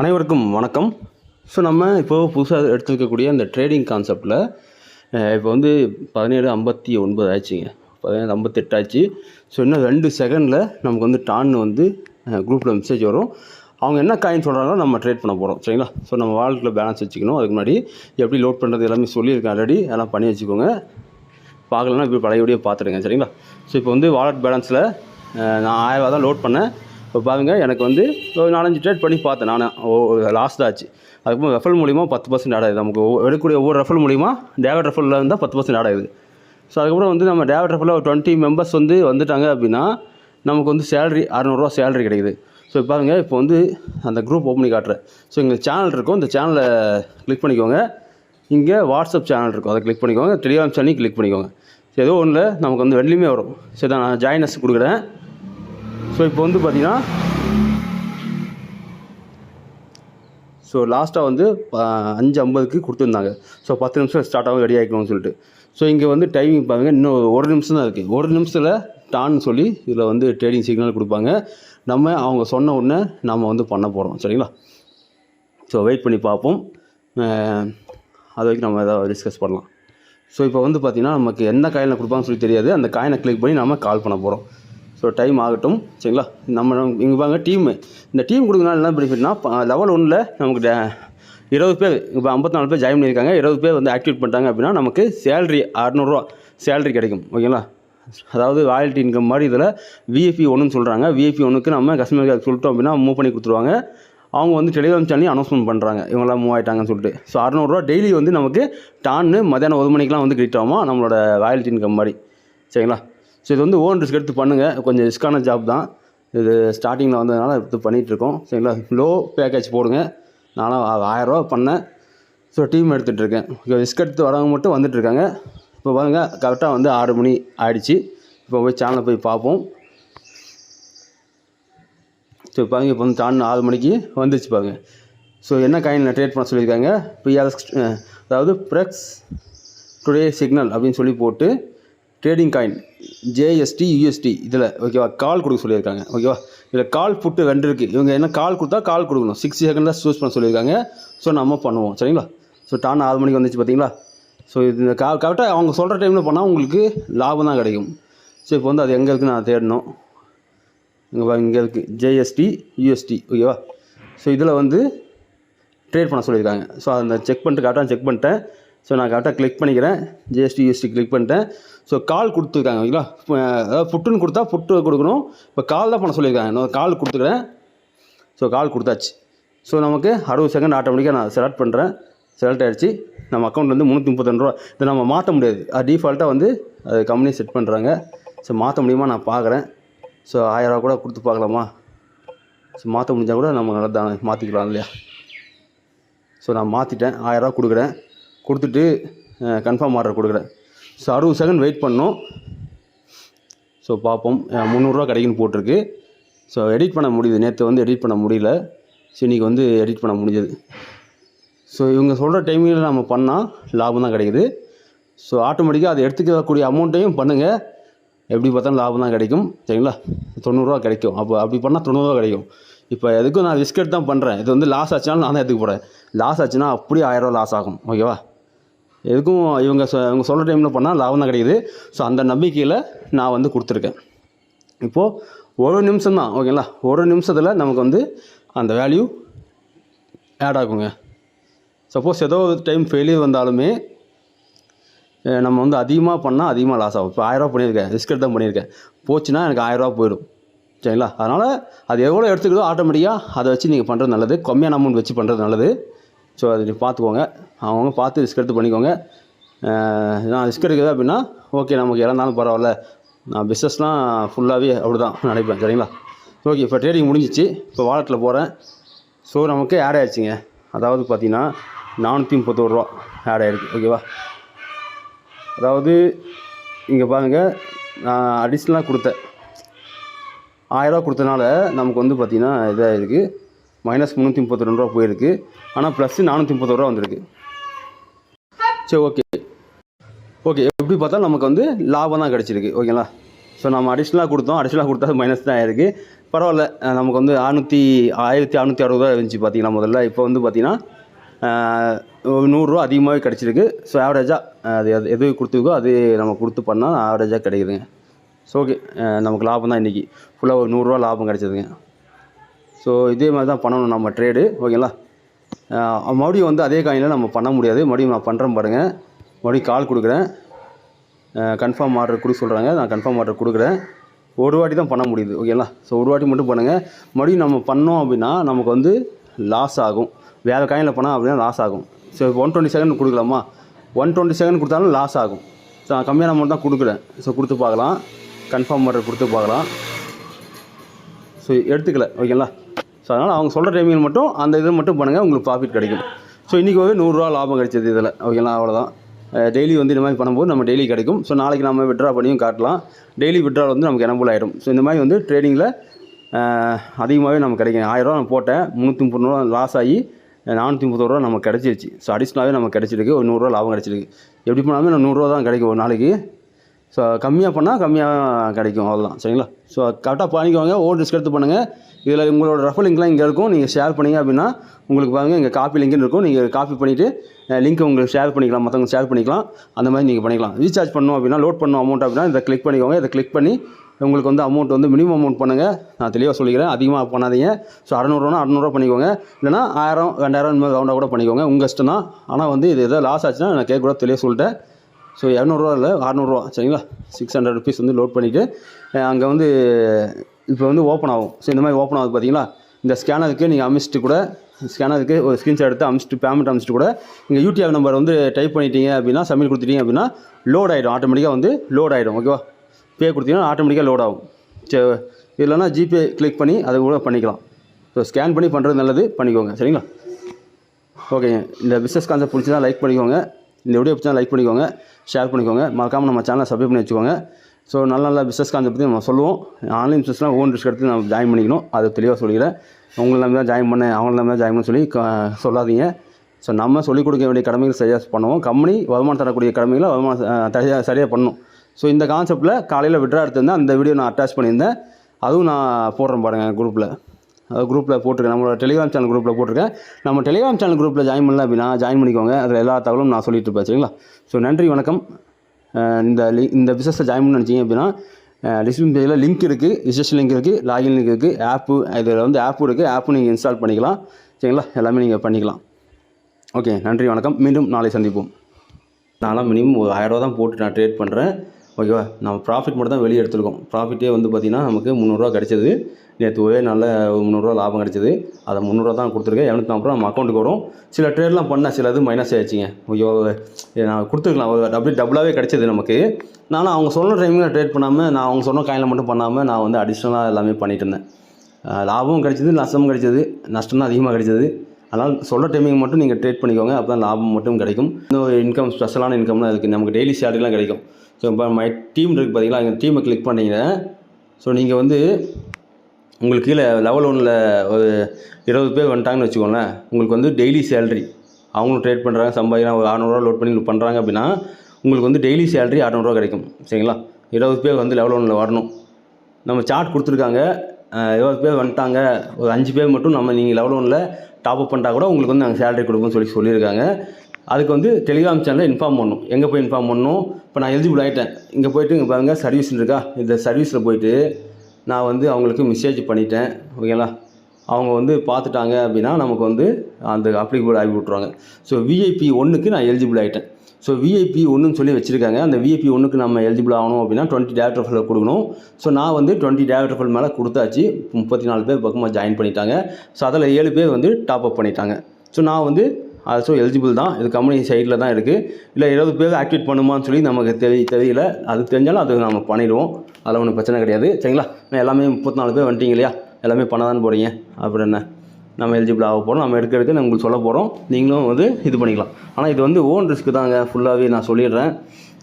அனைவருக்கும் வணக்கம். ஸோ நம்ம இப்போது புதுசாக எடுத்துருக்கக்கூடிய அந்த ட்ரேடிங் கான்செப்டில் இப்போ வந்து பதினேழு ஐம்பத்தி ஒன்பது ஆச்சுங்க பதினேழு ஐம்பத்தெட்டு ஆச்சு ஸோ இன்னும் ரெண்டு செகண்டில் நமக்கு வந்து டான்னு வந்து குரூப்பில் மெசேஜ் வரும். அவங்க என்ன காயின் சொல்கிறாங்களோ நம்ம ட்ரேட் பண்ண போகிறோம் சரிங்களா? ஸோ நம்ம வாலெட்டில் பேலன்ஸ் வச்சுக்கணும். அதுக்கு முன்னாடி எப்படி லோட் பண்ணுறது எல்லாமே சொல்லியிருக்கேன் ஆல்ரெடி அதெல்லாம் பண்ணி வச்சுக்கோங்க. பார்க்கலன்னா இப்போ பழையபடியே பார்த்துடுங்க. சரிங்களா? ஸோ இப்போ வந்து வாலெட் பேலன்ஸில் நான் ஆயிரரூவா தான் லோட் பண்ணேன். இப்போ பாருங்கள் எனக்கு வந்து ஒரு நாலஞ்சு ட்ரேட் பண்ணி பார்த்தேன் நான். லாஸ்ட் ஆச்சு. அதுக்கப்புறம் ரெஃபல் மூலிமா பத்து பர்சன்ட் ஆடாது நமக்கு எடுக்கக்கூடிய ஒவ்வொரு ரெஃபல் மூலிமா டேவட் ரெஃபலில் இருந்தால் பத்து பர்சன்ட் ஆடாது ஸோ அதுக்கப்புறம் வந்து நம்ம டேவட் ரெஃபலில் ஒரு டுவெண்ட்டி மெம்பர்ஸ் வந்து வந்துட்டாங்க அப்படின்னா நமக்கு வந்து சேலரி அறநூறுவா சேலரி கிடைக்குது. ஸோ இப்போ இப்போ வந்து அந்த குரூப் ஓப்பன் பண்ணி காட்டுறேன். ஸோ எங்களுக்கு சேனல் இருக்கும். இந்த சேனலை கிளிக் பண்ணிக்கோங்க. இங்கே வாட்ஸ்அப் சேனல் இருக்கும். அதை கிளிக் பண்ணிக்கோங்க. டெலிகிராம் சேனலையும் கிளிக் பண்ணிக்கோங்க. ஸோ ஏதோ ஒன்றில் நமக்கு வந்து ரெண்டுலேயுமே வரும். சரி நான் ஜாயினஸ் கொடுக்குறேன். ஸோ இப்போ வந்து பார்த்தீங்கன்னா ஸோ லாஸ்ட்டாக வந்து ப- அஞ்சு ஐம்பதுக்கு கொடுத்துருந்தாங்க. ஸோ பத்து நிமிஷம் ஸ்டார்ட் ஆகும் ரெடி ஆகிக்கணும்னு சொல்லிட்டு. ஸோ இங்கே வந்து டைமிங் பாருங்கள் இன்னும் ஒரு நிமிஷம் தான் இருக்குது ஒரு நிமிஷத்தில் டான்னு சொல்லி இதில் வந்து ட்ரேடிங் சிக்னல் கொடுப்பாங்க. நம்ம அவங்க சொன்ன உடனே நம்ம வந்து பண்ண போகிறோம் சரிங்களா? ஸோ வெயிட் பண்ணி பார்ப்போம். அது வரைக்கும் நம்ம எதாவது டிஸ்கஸ் பண்ணலாம். ஸோ இப்போ வந்து பார்த்திங்கன்னா நமக்கு என்ன காயினில் கொடுப்பாங்கன்னு சொல்லி தெரியாது. அந்த காயினை கிளிக் பண்ணி நம்ம கால் பண்ண போகிறோம் ஸோ டைம் ஆகட்டும். சரிங்களா? நம்ம இங்கே பாருங்க டீம் இந்த டீம் கொடுக்கறதுனால என்ன பெனிஃபிட்னா லெவல் ஒன்றில் நமக்கு டே- இருபது பேர் இப்போ ஐம்பத்தி நாலு பேர் ஜாயின் பண்ணியிருக்காங்க. இருபது பேர் வந்து ஆக்டிவேட் பண்ணிட்டாங்க அப்படின்னா நமக்கு சேலரி அறநூறுவா சேலரி கிடைக்கும். ஓகேங்களா அதாவது ராயல்ட்டி இன்கம் மாதிரி இதில் விஎஃபி ஒன்றுன்னு சொல்கிறாங்க விஎஃபி ஒன்றுக்கு நம்ம கஸ்டமர் கேர் சொல்லிட்டோம் அப்படின்னா மூவ் பண்ணி கொடுத்துருவாங்க. அவங்க வந்து டெலிகிராம் சேனலையும் அனௌன்ஸ்மெண்ட் பண்ணுறாங்க இவங்களாம் மூவ் ஆகிட்டாங்கன்னு சொல்லிட்டு. ஸோ அறநூறுவா டெய்லி வந்து நமக்கு டான்னு மத்தியானம் ஒரு மணிக்கெலாம் வந்து கிரெடிட் ஆகுமா? நம்மளோட ராயல்ட்டி இன்கம் மாதிரி. சரிங்களா? ஸோ இது வந்து ஓன் ரிஸ்க் எடுத்து பண்ணுங்கள் கொஞ்சம் ரிஸ்க்கான ஜாப் தான். இது ஸ்டார்டிங்கில் வந்ததுனால எடுத்து பண்ணிகிட்ருக்கோம் சரிங்களா? லோ பேக்கேஜ் போடுங்க. நானும் ஆயிரரூவா பண்ணேன். ஸோ டீம் எடுத்துகிட்டு இருக்கேன் ரிஸ்க் எடுத்து வரவங்க மட்டும் வந்துட்டுருக்காங்க. இப்போ பாருங்க கரெக்டாக வந்து ஆறு மணி ஆயிடுச்சு. இப்போ போய் சேனலை போய் பார்ப்போம். ஸோ பாருங்க இப்போ வந்து டான் ஆறு மணிக்கு வந்துச்சு பாருங்க. ஸோ என்ன காயினில் ட்ரேட் பண்ண சொல்லியிருக்காங்க? பிஆர்எஸ் அதாவது ப்ரெக்ஸ் டுடே சிக்னல் அப்படின்னு சொல்லி போட்டு ட்ரேடிங் காயின் ஜேஎஸ்டி யூஎஸ்டி இதில் ஓகேவா கால் கொடுக்க சொல்லியிருக்காங்க ஓகேவா இதில் கால் புட்டு ரெண்டு இருக்குது இவங்க என்ன கால் கொடுத்தா கால் கொடுக்கணும். சிக்ஸ் செகண்டில் சூஸ் பண்ண சொல்லியிருக்காங்க. ஸோ நம்ம பண்ணுவோம் சரிங்களா? ஸோ டான் ஆறு மணிக்கு வந்துச்சு பார்த்தீங்களா ஸோ இது இந்த கா கரெக்டாக அவங்க சொல்கிற டைமில் பண்ணால் உங்களுக்கு லாபம் தான் கிடைக்கும். ஸோ இப்போ வந்து அது எங்கே இருக்குன்னு நான் தேடணும். இங்கே இங்கே இருக்குது ஜேஎஸ்டி யூஎஸ்டி ஓகேவா ஸோ இதில் வந்து ட்ரேட் பண்ண சொல்லியிருக்காங்க. ஸோ அந்த செக் பண்ணிட்டு கரெக்டாக செக் பண்ணிட்டேன். ஸோ நான் கரெக்டாக கிளிக் பண்ணிக்கிறேன். ஜிஎஸ்டி யூஎஸ்டி கிளிக் பண்ணிட்டேன். ஸோ கால் கொடுத்துருக்காங்க ஓகேங்களா அதாவது புட்டுன்னு கொடுத்தா புட்டு கொடுக்கணும். இப்போ கால் தான் பண்ண சொல்லியிருக்காங்க. நான் கால் கொடுத்துக்கிறேன். ஸோ கால் கொடுத்தாச்சு. ஸோ நமக்கு அறுபது செகண்ட் ஆட்டோமேட்டிக்காக நான் செலக்ட் பண்ணுறேன் செலக்ட் ஆகிடுச்சு நம்ம அக்கௌண்ட் வந்து முந்நூற்றி முப்பத்தொன்று ரூபா. இதை நம்ம மாற்ற முடியாது. அது டிஃபால்ட்டாக வந்து அது கம்பெனி செட் பண்ணுறாங்க ஸோ மாற்ற முடியுமா? நான் பார்க்குறேன். ஸோ ஆயிரரூவா கூட கொடுத்து பார்க்கலாமா? ஸோ மாற்ற முடிஞ்சால் கூட நம்ம நல்லா தான். மாற்றிக்கலாம் இல்லையா? ஸோ நான் மாற்றிட்டேன் ஆயிரரூவா கொடுக்குறேன். கொடுத்துட்டு கன்ஃபார்ம் ஆர்டர் கொடுக்குறேன். ஸோ அறுபது செகண்ட் வெயிட் பண்ணோம். ஸோ பார்ப்போம். முந்நூறுரூவா கிடைக்குன்னு போட்டிருக்கு. ஸோ எடிட் பண்ண முடியுது. நேற்று வந்து எடிட் பண்ண முடியல. ஸோ இன்றைக்கி வந்து எடிட் பண்ண முடிஞ்சது. ஸோ இவங்க சொல்கிற டைமிங்கில் நம்ம பண்ணால் லாபம் தான் கிடைக்குது. ஸோ ஆட்டோமேட்டிக்காக அதை எடுத்துக்கக்கூடிய அமௌண்ட்டையும் பண்ணுங்கள் எப்படி பார்த்தாலும் லாபம் தான் கிடைக்கும். சரிங்களா? தொண்ணூறுரூவா கிடைக்கும். அப்போ அப்படி பண்ணால் தொண்ணூறுரூவா கிடைக்கும். இப்போ எதுக்கும் நான் ரிஸ்க் எடுத்து தான் பண்ணுறேன் இது வந்து லாஸ் ஆச்சுனாலும் நான் தான் எடுத்துக்க போகிறேன் லாஸ் ஆச்சுன்னா அப்படியே ஆயிரரூவா லாஸ் ஆகும். ஓகேவா எதுக்கும் இவங்க சொ இவங்க சொல்கிற டைமில் பண்ணால் லாபம் தான் கிடைக்குது. ஸோ அந்த நம்பிக்கையில் நான் வந்து கொடுத்துருக்கேன். இப்போது ஒரு நிமிஷம் தான் ஓகேங்களா ஒரு நிமிஷத்தில் நமக்கு வந்து அந்த வேல்யூ ஆட் ஆகுங்க. சப்போஸ் ஏதோ ஒரு டைம் ஃபெயிலியர் வந்தாலுமே நம்ம வந்து அதிகமாக பண்ணால் அதிகமாக லாஸ் ஆகும். இப்போ ஆயிரரூவா பண்ணியிருக்கேன் ரிஸ்க் எடுத்து தான் பண்ணியிருக்கேன். போச்சுன்னா எனக்கு ஆயிரரூவா போயிடும். சரிங்களா? அதனால் அது எவ்வளோ எடுத்துக்கிதோ ஆட்டோமேட்டிக்காக அதை வச்சு நீங்கள் பண்ணுறது நல்லது. கம்மியான அமௌண்ட் வச்சு பண்ணுறது நல்லது. ஸோ அதை நீங்கள் பார்த்துக்கோங்க. அவங்க பார்த்து ரிஸ்க் எடுத்து பண்ணிக்கோங்க. நான் ரிஸ்க் எடுக்குது அப்படின்னா ஓகே நமக்கு இறந்தாலும் பரவாயில்ல. நான் பிஸ்னஸ்லாம் ஃபுல்லாகவே அப்படி தான் நினைப்பேன் சரிங்களா? ஓகே இப்போ ட்ரேடிங் முடிஞ்சிச்சு. இப்போ வாலெட்டில் போகிறேன் ஸோ நமக்கு ஆட் ஆயிடுச்சுங்க. அதாவது பார்த்தீங்கன்னா நானூற்றி முப்பத்தோரு ரூபா ஆட் ஆயிருக்கு ஓகேவா அதாவது இங்கே பாருங்கள் நான் அடிஷ்னலாக கொடுத்தேன். ஆயிரரூவா கொடுத்தனால நமக்கு வந்து பார்த்திங்கன்னா இதாக இருக்குது மைனஸ் முந்நூற்றி முப்பத்தி ரெண்டு ரூபா போயிருக்கு. ஆனால் ப்ளஸ்ஸு நானூற்றி முப்பத்தோரு ரூபா வந்திருக்கு. சரி ஓகே ஓகே எப்படி பார்த்தாலும் நமக்கு வந்து லாபம் தான் கிடச்சிருக்கு ஓகேங்களா ஸோ நம்ம அடிஷ்னலாக கொடுத்தோம். அடிஷ்னலாக கொடுத்தா மைனஸ் தான் ஆயிருக்கு பரவாயில்ல நமக்கு வந்து அறுநூற்றி ஆயிரத்தி அறநூற்றி அறுபது ரூபா இருந்துச்சு பார்த்தீங்கன்னா முதல்ல. இப்போ வந்து பார்த்தீங்கன்னா நூறுரூவா அதிகமாகவே கிடச்சிருக்கு. ஸோ ஆவரேஜாக அது அது எது கொடுத்துருக்கோ அது நம்ம கொடுத்து பண்ணால் ஆவரேஜாக கிடைக்குதுங்க. ஸோ ஓகே நமக்கு லாபம் தான் இன்றைக்கி ஃபுல்லாக ஒரு நூறுரூவா லாபம் கிடச்சிதுங்க. ஸோ இதே மாதிரி தான் பண்ணணும் நம்ம ட்ரேடு ஓகேங்களா மறுபடியும் வந்து அதே காயினில் நம்ம பண்ண முடியாது. மறுபடியும் நான் பண்ணுறேன் பாருங்கள் மறுபடியும் கால் கொடுக்குறேன். கன்ஃபார்ம் ஆர்டர் கொடுக்க சொல்கிறாங்க நான் கன்ஃபார்ம் ஆர்டர் கொடுக்குறேன். ஒரு வாட்டி தான் பண்ண முடியுது. ஓகேங்களா ஸோ ஒரு வாட்டி மட்டும் பண்ணுங்கள் மறுபடியும் நம்ம பண்ணோம் அப்படின்னா நமக்கு வந்து லாஸ் ஆகும். வேறு காயினில் பண்ணால் அப்படின்னா லாஸ் ஆகும். ஸோ ஒன் டுவெண்ட்டி செகண்ட் கொடுக்கலாமா? ஒன் டுவெண்ட்டி செகண்ட் கொடுத்தாலும் லாஸ் ஆகும். ஸோ நான் கம்மியான அமௌண்ட் தான் கொடுக்குறேன். ஸோ கொடுத்து பார்க்கலாம். கன்ஃபார்ம் ஆர்டர் கொடுத்து பார்க்கலாம். ஸோ எடுத்துக்கல. ஓகேங்களா ஸோ அதனால் அவங்க சொல்கிற டைமிங் மட்டும் அந்த இது மட்டும் பண்ணுங்கள் உங்களுக்கு ப்ராஃபிட் கிடைக்கும். ஸோ இன்றைக்கி நூறுரூவா லாபம் கிடைச்சது இதில். ஓகேங்களா அவ்வளோதான் டெய்லி வந்து இந்த மாதிரி பண்ணும்போது நம்ம டெய்லி கிடைக்கும். ஸோ நாளைக்கு நம்ம விட்ரா பண்ணியும் காட்டலாம். டெய்லி விட்ரா வந்து நமக்கு எனபுள் ஆகிடும் ஸோ இந்த மாதிரி வந்து ட்ரேடிங்கில் அதிகமாகவே நமக்கு கிடைக்கும். ஆயிரரூவா நான் போட்டேன் முந்நூற்றி முப்பது ரூபா லாஸ் ஆகி நானூற்றி முப்பது ரூபா நமக்கு கிடச்சிருச்சு. ஸோ அடிஷ்னலாகவே நமக்கு கிடச்சிருக்கு. ஒரு நூறுரூவா லாபம் கிடச்சிருக்கு. எப்படி பண்ணாலுமே நான் நூறுரூவா தான் கிடைக்கும் ஒரு நாளைக்கு. ஸோ கம்மியாக பண்ணால் கம்மியாக கிடைக்கும் அவ்வளோதான் சரிங்களா? ஸோ கரெக்டாக பண்ணிக்கோங்க ஓவர் ரிஸ்க் எடுத்து பண்ணுங்கள் இதில் உங்களோட ரெஃபர் லிங்க்லாம் இங்கே இருக்கும். நீங்கள் ஷேர் பண்ணீங்க அப்படின்னா உங்களுக்கு பாருங்கள் இங்கே காப்பி லிங்க்னு இருக்கும். நீங்கள் காப்பி பண்ணிவிட்டு லிங்க்கை உங்களுக்கு ஷேர் பண்ணிக்கலாம். மற்றவங்க ஷேர் பண்ணிக்கலாம். அந்த மாதிரி நீங்கள் பண்ணிக்கலாம். ரீசார்ஜ் பண்ணணும் அப்படின்னா லோட் பண்ணணும் அமௌண்ட் அப்படின்னா இதை கிளிக் பண்ணிக்கோங்க. இதை கிளிக் பண்ணி உங்களுக்கு வந்து அமௌண்ட் வந்து மினிமம் அமௌண்ட் பண்ணுங்கள் நான் தெளிவாக சொல்லிக்கிறேன். அதிகமாக பண்ணாதீங்க. ஸோ அறநூறுவா அறநூறுவா பண்ணிக்கோங்க. இல்லைனா ஆயிரம் ரெண்டாயிரம் இந்த மாதிரி ரவுண்டாக கூட பண்ணிக்கோங்க. உங்கள் இஷ்டம் தான் ஆனால் வந்து இது எதாவது லாஸ் ஆச்சுன்னா நான் கேட்க கூட தெளிவாக சொல்லிட்டேன். ஸோ இரநூறுவா இல்லை அறநூறுவா சரிங்களா? சிக்ஸ் ஹண்ட்ரட் ருபீஸ் வந்து லோட் பண்ணிவிட்டு அங்கே வந்து இப்போ வந்து ஓப்பன் ஆகும். ஸோ இந்த மாதிரி ஓப்பன் ஆகுது பார்த்தீங்களா இந்த ஸ்கேனருக்கு நீங்கள் அமிச்சிட்டு கூட ஸ்கேனருக்கு ஒரு ஸ்க்ரீன்ஷாட் எடுத்து அமிச்சிட்டு பேமெண்ட் அமிச்சிட்டு கூட நீங்கள் யூடிஆர் நம்பர் வந்து டைப் பண்ணிட்டீங்க அப்படின்னா சப்மிட் கொடுத்துட்டீங்க அப்படின்னா லோட் ஆகிடும் ஆட்டோமேட்டிக்காக வந்து லோட் ஆகிடும் ஓகேவா பே கொடுத்தீங்கன்னா ஆட்டோமேட்டிக்காக லோட் ஆகும். சரி இல்லைனா ஜிபே கிளிக் பண்ணி அதை கூட பண்ணிக்கலாம். ஸோ ஸ்கேன் பண்ணி பண்ணுறது நல்லது பண்ணிக்கோங்க சரிங்களா? ஓகேங்க இந்த பிஸ்னஸ் கான்செப்ட் பிடிச்சதா லைக் பண்ணிக்கோங்க. இந்த வீடியோ பிடிச்சா லைக் பண்ணிக்கோங்க ஷேர் பண்ணிக்கோங்க. மறக்காமல் நம்ம சேனலை சப்ஸ்கிரைப் பண்ணி வச்சுக்கோங்க. ஸோ நல்ல நல்ல பிஸ்னஸ் கான்செப்ட் பற்றி நம்ம சொல்லுவோம். ஆன்லைன் பிஸ்னஸ்லாம் ஓன் ரிஸ்க் எடுத்து நம்ம ஜாயின் பண்ணிக்கணும். அதை தெளிவாக சொல்லிக்கிறேன். உங்களை நம்பி தான் ஜாயின் பண்ணேன் அவங்கள நம்பி தான் ஜாயின் பண்ண சொல்லி சொல்லாதீங்க. ஸோ நம்ம சொல்லிக் கொடுக்க வேண்டிய கடமைகள் சரியாக பண்ணுவோம். கம்பெனி வருமானம் தரக்கூடிய கடமைகளை வருமானம் சரியாக சரியாக பண்ணணும் ஸோ இந்த கான்செப்ட்டில் காலையில் விட்ரா எடுத்திருந்தேன். அந்த வீடியோ நான் அட்டாச் பண்ணியிருந்தேன். அதுவும் நான் போடுறேன் பாருங்கள் குரூப்பில் குரூப்பில் போட்டிருக்கேன். நம்மளோட டெலிகிராம் சேனல் குரூப்பில் போட்டிருக்கேன். நம்ம டெலிகிராம் சேனல் குரூப்பில் ஜாயின் பண்ணல அப்படின்னா ஜாயின் பண்ணிக்கோங்க. அதில் எல்லா தகவலும் நான் சொல்லிட்டு இருப்பேன். சரிங்களா? ஸோ நன்றி வணக்கம். இந்த லி இந்த பிஸ்னஸை ஜாயின் பண்ண நினச்சிங்க அப்படின்னா டிஸ்கிரிப்ஷன் பேஜில் லிங்க் இருக்குது ரிஜிஸ்ட்ரேஷன் லிங்க் இருக்குது லாகின் லிங்க் இருக்குது ஆப்பு இதில் வந்து ஆப்பும் இருக்குது ஆப்பும் நீங்கள் இன்ஸ்டால் பண்ணிக்கலாம். சரிங்களா? எல்லாமே நீங்கள் பண்ணிக்கலாம். ஓகே நன்றி வணக்கம். மீண்டும் நாளை சந்திப்போம். நான்லாம் மினிமம் ஒரு ஆயிரரூவா தான் போட்டு நான் ட்ரேட் பண்ணுறேன் ஓகேவா நம்ம ப்ராஃபிட் மட்டும் தான் வெளியே எடுத்துருக்கோம். ப்ராஃபிட்டே வந்து பார்த்திங்கன்னா நமக்கு முந்நூறுரூவா கிடச்சிது. நேற்று ஒரே நல்ல முந்நூறுரூவா லாபம் கிடச்சிது. அதை முந்நூறுரூவா தான் கொடுத்துருக்கேன். இரநூத்தி நாற்பது ரூபா நம்ம அக்கௌண்ட்டுக்கு வரும். சில ட்ரேட்லாம் பண்ணால் சில இது மைனஸ் ஆயிடுச்சிங்க. ஐயோ நான் கொடுத்துருக்கலாம். ஒரு அப்படியே டபுளாகவே கிடச்சிது நமக்கு. நானும் அவங்க சொன்ன டைமில் ட்ரேட் பண்ணாமல் நான் அவங்க சொன்ன காயினில் மட்டும் பண்ணாமல் நான் வந்து அடிஷ்னலாக எல்லாமே பண்ணிட்டு இருந்தேன். லாபமும் கிடச்சிது நஷ்டமும் கிடச்சிது. நஷ்டம் தான் அதிகமாக கிடச்சிது. அதனால் சொல்கிற டைமிங் மட்டும் நீங்கள் ட்ரேட் பண்ணிக்கோங்க. அப்போ தான் லாபம் மட்டும் கிடைக்கும். இன்னும் இன்கம் ஸ்பெஷலான இன்கம்லாம் இருக்குது நமக்கு டெய்லி சேலரிலாம் கிடைக்கும். ஸோ இப்போ மை டீம் இருக்குது பார்த்தீங்களா எங்கள் டீமை கிளிக் பண்ணீங்க. ஸோ நீங்கள் வந்து உங்களுக்கு கீழே லெவல் ஒன்னில் ஒரு இருபது பேர் வந்துட்டாங்கன்னு வச்சுக்கோங்களேன். உங்களுக்கு வந்து டெய்லி சேலரி அவங்களும் ட்ரேட் பண்ணுறாங்க சம்பாதிக்கிறாங்க ஒரு அறநூறுவா லோட் பண்ணி பண்ணுறாங்க அப்படின்னா உங்களுக்கு வந்து டெய்லி சேலரி அறநூறுவா கிடைக்கும். சரிங்களா? இருபது பேர் வந்து லெவல் ஒன்னில் வரணும். நம்ம சார்ட் கொடுத்துருக்காங்க. இருபது பேர் வந்துட்டாங்க. ஒரு அஞ்சு பேர் மட்டும் நம்ம நீங்கள் லெவல் ஒன்னில் டாப் அப் பண்ணிட்டா கூட உங்களுக்கு வந்து நாங்கள் சேலரி கொடுப்போம்னு சொல்லி சொல்லியிருக்காங்க. அதுக்கு வந்து டெலிகிராம் சேனலில் இன்ஃபார்ம் பண்ணணும். எங்கே போய் இன்ஃபார்ம் பண்ணணும்? இப்போ நான் எலிஜிபிள் ஆகிட்டேன் இங்கே போயிட்டு இங்கே பாருங்கள் சர்வீஸ் இருக்கா? இந்த சர்வீஸில் போயிட்டு நான் வந்து அவங்களுக்கு மெசேஜ் பண்ணிட்டேன். ஓகேங்களா அவங்க வந்து பார்த்துட்டாங்க அப்படின்னா நமக்கு வந்து அந்த அப்ளிகபிள் ஆகி விட்ருவாங்க ஸோ விஐபி ஒன்றுக்கு நான் எலிஜிபிள் ஆகிட்டேன் ஸோ விஐபி ஒன்றுன்னு சொல்லி வச்சுருக்காங்க. அந்த விஐபி ஒன்றுக்கு நம்ம எலிஜிபிள் ஆகணும் அப்படின்னா டுவெண்ட்டி டேரக்ட் ரெஃபரில் கொடுக்கணும். ஸோ நான் வந்து டுவெண்ட்டி டேரக்ட் ரெஃபர் மேலே கொடுத்தாச்சு. முப்பத்தி நாலு பேர் பக்கமாக ஜாயின் பண்ணிட்டாங்க. ஸோ அதில் ஏழு பேர் வந்து டாப் அப் பண்ணிட்டாங்க. ஸோ நான் வந்து அது ஸோ எலிஜிபிள் தான். இது கம்பெனி சைடில் தான் இருக்குது இல்லை இருபது பேர் ஆக்டிவேட் பண்ணுமான்னு சொல்லி நமக்கு தெரிய தெரியல. அது தெரிஞ்சாலும் அது நம்ம பண்ணிடுவோம். அதில் ஒன்றும் பிரச்சனை கிடையாது. சரிங்களா? நான் எல்லாமே முப்பத்தி நாலு பேர் வந்துட்டீங்க இல்லையா? எல்லாமே பண்ண தான் போகிறீங்க அப்புறம் என்ன? நம்ம எலிஜிபிள் ஆக போகிறோம் நம்ம எடுக்க எடுக்க நான் உங்களுக்கு சொல்ல போகிறோம் நீங்களும் வந்து இது பண்ணிக்கலாம். ஆனால் இது வந்து ஓன் ரிஸ்க்கு தாங்க. ஃபுல்லாகவே நான் சொல்லிடுறேன்.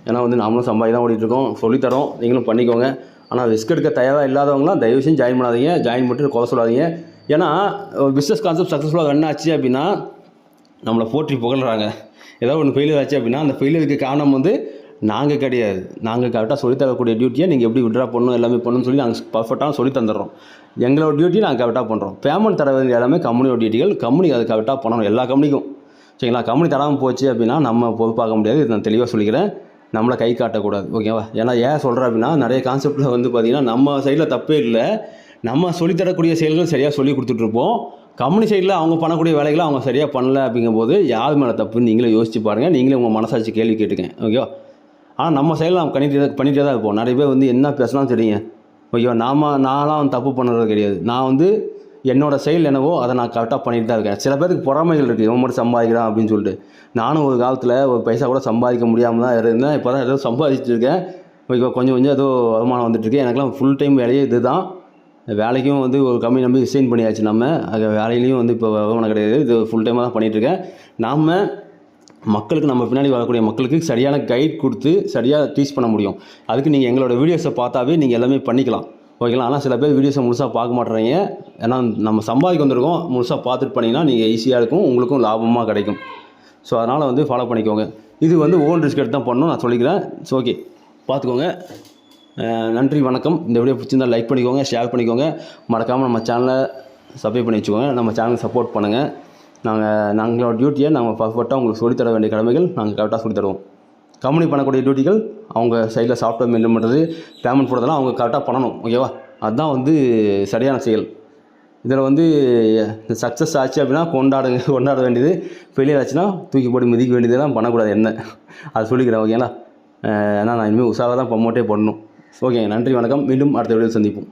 ஏன்னா வந்து நாமளும் சம்பாதி தான் ஓடிட்டுருக்கோம். சொல்லித்தரோம். நீங்களும் பண்ணிக்கோங்க. ஆனால் ரிஸ்க் எடுக்க தயாராக இல்லாதவங்களாம் தயவு செஞ்சு ஜாயின் பண்ணாதீங்க. ஜாயின் பண்ணிட்டு குறை சொல்லாதீங்க. ஏன்னா பிஸ்னஸ் கான்செப்ட் சக்ஸஸ்ஃபுல்லாக ரன் ஆச்சு அப்படின்னா நம்மளை போற்றி புகழ்கிறாங்க ஏதாவது ஒன்று ஃபெயிலியர் ஆச்சு அப்படின்னா அந்த ஃபெயிலியருக்கு காரணம் வந்து நாங்கள் கிடையாது. நாங்கள் கரெக்டாக சொல்லித்தரக்கூடிய டியூட்டியை நீங்கள் எப்படி விட்ரா பண்ணணும் எல்லாமே பண்ணணும்னு சொல்லி நாங்கள் பர்ஃபெக்டாக சொல்லி தந்துடுறோம். எங்களோட டியூட்டி நாங்கள் கரெக்டாக பண்ணுறோம் பேமெண்ட் தர வேண்டிய எல்லாமே கம்பெனியோட டியூட்டிகள் கம்பெனி அது கரெக்டாக பண்ணணும் எல்லா கம்பெனிக்கும் சரிங்களா? கம்பெனி தராமல் போச்சு அப்படின்னா நம்ம பொறுப்பாக முடியாது. இது நான் தெளிவாக சொல்லிக்கிறேன். நம்மளை கை காட்டக்கூடாது. ஓகேவா ஏன்னா ஏன் சொல்கிறேன் அப்படின்னா நிறைய கான்செப்ட்டில் வந்து பார்த்திங்கன்னா நம்ம சைடில் தப்பே இல்லை. நம்ம சொல்லித் தரக்கூடிய செயல்கள் சரியாக சொல்லி கொடுத்துட்ருப்போம் கம்பெனி சைடில் அவங்க பண்ணக்கூடிய வேலைகளை அவங்க சரியாக பண்ணல அப்படிங்கும்போது யார் மேலே தப்புன்னு நீங்களே யோசிச்சு பாருங்கள் நீங்களே உங்கள் மனசாட்சி கேள்வி கேட்டுக்கேன் ஓகேவா ஆனால் நம்ம சைடில் நம்ம பண்ணிட்டு தான் பண்ணிகிட்டே தான் இருப்போம். நிறைய பேர் வந்து என்ன பேசினாலும் சரிங்க. ஓகேவா நாம நான்லாம் வந்து தப்பு பண்ணுறது கிடையாது. நான் வந்து என்னோடய செயல் என்னவோ அதை நான் கரெக்டாக பண்ணிட்டு தான் இருக்கேன். சில பேருக்கு பொறாமைகள் இருக்குது இவன் மட்டும் சம்பாதிக்கிறான் அப்படின்னு சொல்லிட்டு. நானும் ஒரு காலத்தில் ஒரு பைசா கூட சம்பாதிக்க முடியாமல் தான் இருந்தேன். இப்போ தான் ஏதோ சம்பாதிச்சிருக்கேன் ஓகேவா கொஞ்சம் கொஞ்சம் ஏதோ வருமானம் வந்துட்டுருக்கு எனக்குலாம் ஃபுல் டைம் வேலையே இது தான் வேலைக்கும் வந்து ஒரு கம்மி நம்பி ரிசைன் பண்ணியாச்சு நம்ம. அது வேலையிலையும் வந்து இப்போ வருமானம் கிடையாது. இது ஃபுல் டைமாக தான் பண்ணிகிட்ருக்கேன் நாம் மக்களுக்கு நம்ம பின்னாடி வரக்கூடிய மக்களுக்கு சரியான கைட் கொடுத்து சரியாக டீச் பண்ண முடியும். அதுக்கு நீங்கள் எங்களோட வீடியோஸை பார்த்தாவே நீங்கள் எல்லாமே பண்ணிக்கலாம். ஓகேங்களா ஆனால் சில பேர் வீடியோஸை முழுசாக பார்க்க மாட்டேறீங்க. ஏன்னா நம்ம சம்பாதிக்க வந்திருக்கோம். முழுசாக பார்த்துட்டு பண்ணிங்கன்னா நீங்கள் ஈஸியாக இருக்கும். உங்களுக்கும் லாபமாக கிடைக்கும். ஸோ அதனால் வந்து ஃபாலோ பண்ணிக்கோங்க. இது வந்து ஓன் ரிஸ்க் எடுத்து தான் பண்ணணும். நான் சொல்லிக்கிறேன். ஸோ ஓகே பார்த்துக்கோங்க. நன்றி வணக்கம். இந்த வீடியோ பிடிச்சிருந்தா லைக் பண்ணிக்கோங்க ஷேர் பண்ணிக்கோங்க. மறக்காமல் நம்ம சேனலை சப்ஸ்கிரைப் பண்ணி வச்சுக்கோங்க. நம்ம சேனலுக்கு சப்போர்ட் பண்ணுங்கள் நாங்கள் நாங்களோட டியூட்டியை நாங்கள் பர்ஃபெக்டாக உங்களுக்கு சொல்லித் தர வேண்டிய கடமைகள் நாங்கள் கரெக்டாக சொல்லித் தருவோம். கம்பெனி பண்ணக்கூடிய டியூட்டிகள் அவங்க சைடில் சாஃப்ட்வேர் மெயின்டைன் பண்ணுறது பேமெண்ட் போடுறதெல்லாம் அவங்க கரெக்டாக பண்ணணும் ஓகேவா அதுதான் வந்து சரியான செயல். இதில் வந்து சக்ஸஸ் ஆச்சு அப்படின்னா கொண்டாடுங்க கொண்டாட வேண்டியது. ஃபெயிலியர் ஆச்சுன்னா தூக்கி போட்டு மிதிக்க வேண்டியதெல்லாம் பண்ணக்கூடாது என்ன? அது சொல்லிக்கிறேன் ஓகேங்களா அஹ் ஏன்னா நான் இனிமேல் உஷாராக தான் ப்ரமோட்டே பண்ணணும். ஓகேங்க நன்றி வணக்கம். மீண்டும் அடுத்த வீடியோ சந்திப்போம்.